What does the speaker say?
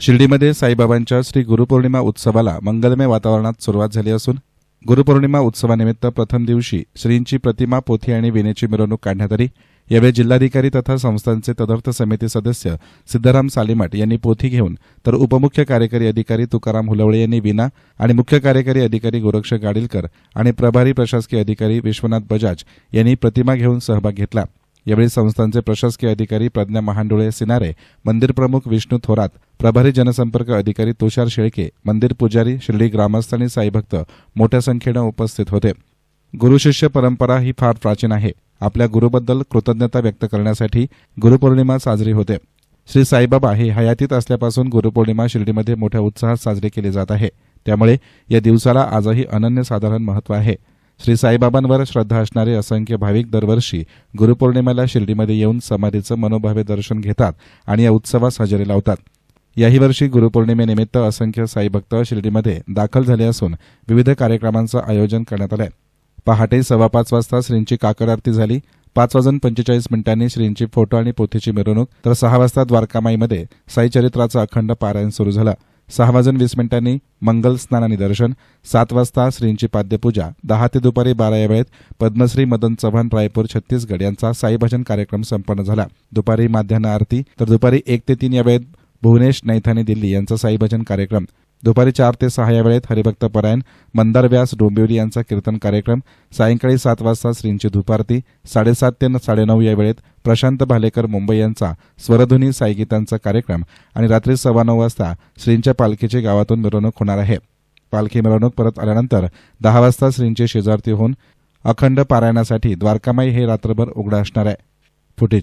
शिर्डीमध्ये साईबाबांच्या श्री गुरुपौर्णिमा उत्सवाला मंगलमय वातावरणात सुरुवात झाली असून गुरुपौर्णिमा उत्सवानिमित्त प्रथम दिवशी श्रींची प्रतिमा पोथी आणि विनेची मिरवणूक काढण्यात आली. यावेळी जिल्हाधिकारी तथा संस्थांचे तदर्थ समिती सदस्य सिद्धाराम सालिमाट यांनी पोथी घेऊन तर उपमुख्य कार्यकारी अधिकारी तुकाराम हुलवळे यांनी विना आणि मुख्य कार्यकारी अधिकारी गोरक्ष गाडीलकर आणि प्रभारी प्रशासकीय अधिकारी विश्वनाथ बजाज यांनी प्रतिमा घेऊन सहभाग घेतला. यावेळी संस्थांचे प्रशासकीय अधिकारी प्रज्ञा महांडोळे सिनारे मंदिर प्रमुख विष्णू थोरात प्रभारी जनसंपर्क अधिकारी तुषार शेळके मंदिर पुजारी शिर्डी ग्रामस्थ आणि साईभक्त मोठ्या संख्येनं उपस्थित होते. गुरुशिष्य परंपरा ही फार प्राचीन आहे. आपल्या गुरुबद्दल कृतज्ञता व्यक्त करण्यासाठी गुरुपौर्णिमा साजरी होते. श्री साईबाबा हे हयातीत असल्यापासून गुरुपौर्णिमा शिर्डीमध्ये मोठ्या उत्साहात साजरी केली जात आहे. त्यामुळे या दिवसाला आजही अनन्यसाधारण महत्त्व आहे. श्री साईबाबांवर श्रद्धा असणारे असंख्य भाविक दरवर्षी गुरुपौर्णिमेला शिर्डीमध्ये येऊन समाधीचं मनोभावे दर्शन घेतात आणि या उत्सवास हजेरी लावतात. याही वर्षी गुरुपौर्णिमेनिमित्त असंख्य साईभक्त शिर्डीमध्ये दाखल झाले असून विविध कार्यक्रमांचं आयोजन करण्यात आलंय. पहाटे सव्वा पाच वाजता श्रींची काकड आरती झाली. पाच वाजून पंचेचाळीस मिनिटांनी श्रींची फोटो आणि पोथीची मिरवणूक. तर सहा वाजता द्वारकामाईमध्ये साईचरित्राचं अखंड पारायण सुरू झालं. सहा वाजून वीस मिनिटांनी मंगल स्नान आणि दर्शन सात वाजता श्रींची पाद्यपूजा. दहा ते दुपारी बारा या वेळेत पद्मश्री मदन चव्हाण रायपूर छत्तीसगड यांचा साईभजन कार्यक्रम संपन्न झाला. दुपारी माध्यान्ह आरती. तर दुपारी एक ते तीन या वेळेत भुवनेश नैथानी दिल्ली यांचा साईभजन कार्यक्रम. दुपारी चार ते सहा या वेळेत हरिभक्त परायण मंदार व्यास डोंबिवली यांचा कीर्तन कार्यक्रम सायंकाळी सात वाजता श्रींची धुपारती साडेसात ते साडेनऊ या वेळेत प्रशांत भालेकर मुंबई यांचा स्वरध्वनी साईगीतांचा कार्यक्रम आणि रात्री सव्वा नऊ वाजता श्रींच्या पालखीची गावातून मिरवणूक होणार आहे. पालखी मिरवणूक परत आल्यानंतर दहा वाजता श्रींची शेजारती होऊन अखंड पारायणासाठी द्वारकामाई हे रात्रभर उघडं असणार आहे. फुटेज